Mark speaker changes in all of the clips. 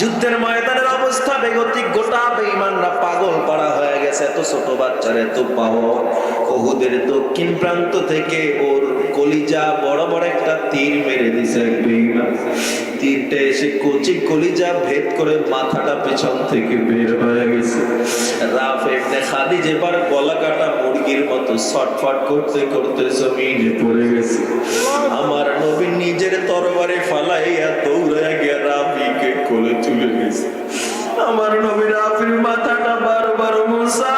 Speaker 1: যুদ্ধের ময়দানের অবস্থা বেগতিক, গোটা বেঈমানরা পাগল পাড়া হয়ে গেছে। এত ছোট বাচ্চার এত পাওয়ার ওহুদের দক্ষিণ প্রান্ত থেকে ওর কলিজা, বড় বড় একটা তীর মেরে দিছে এক বেঈমান। তীরটা এসে কচি কলিজা ভেদ করে মাথাটা পেছন থেকে বের হয়ে গেছে। যেবার গলা কাটা মুরগির মতো ছটফট করতে করতে জমিনে পড়ে গেছে। আমার নবী নিজের তরবারে ফালাইয়া দৌড়াইয়া আমার নবী আফির মাথাটা বারবার মুসা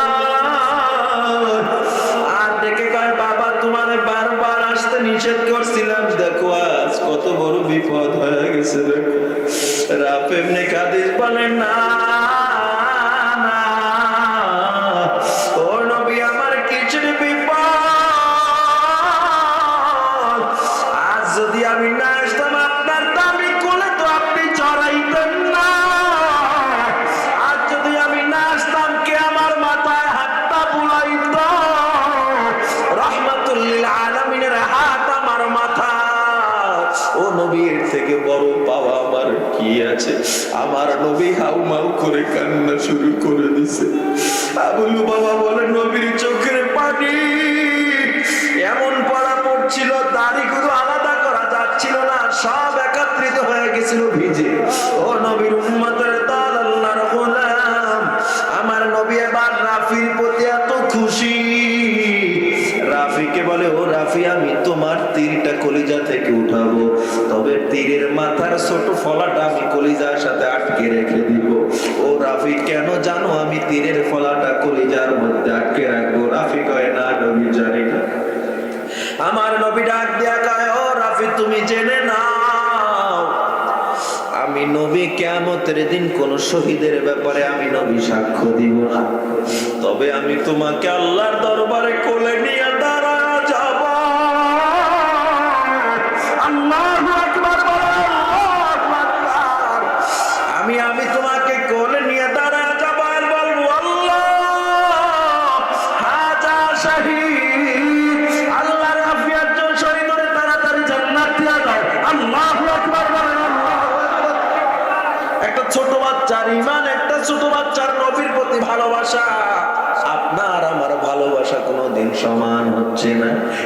Speaker 1: আর দেখে কয়, বাবা, তোমার বারবার আসতে নিষেধ করছিলাম। দেখো, আজ কত বড় বিপদ হয়ে গেছে, দেখো। রাফ এমনি কাদিস বলে না না ও নবীর থেকে বড় পাওয়া আমার কি আছে? আমার নবী করে কান্না শুরু করে দিছে। আবুলু বাবা বলে নবীর চোখের পানি। এমন পড়া পড়ছিল আলাদা করা যাচ্ছিল না, সব একত্রিত হয়ে গেছিল ভিজে। ও নবীর আল্লাহর গোলাম। আমার নবী এবার রাফির প্রতি এত খুশি। রাফি আমি তোমার তীরটা কলিজা থেকে উঠাবো। তবে তীরের মাথার ছোট ফলাটা আমি কলিজার সাথে আটকে রেখে দিব। ও রাফি কেন জানো আমি তীরের ফলাটা কলিজার মধ্যে আটকে রাখব? রাফি কয় না নবী জানি না। আমার নবী ডাক দিয়া কয়, ও রাফি তুমি জেনে নাও, আমি নবী কেমতের দিন কোন শহীদের ব্যাপারে আমি নবী সাক্ষ্য দিব না। তবে আমি তোমাকে আল্লাহর দরবারে কোলে নিয়ে আমি তোমাকে কোলে নিয়ে দাঁড়া যাব আর বলব একটা ছোট বাচ্চার ইমান একটা ছোট নবীর প্রতি ভালোবাসা। আপনার আমার ভালোবাসা কোনোদিন সমান হচ্ছে না।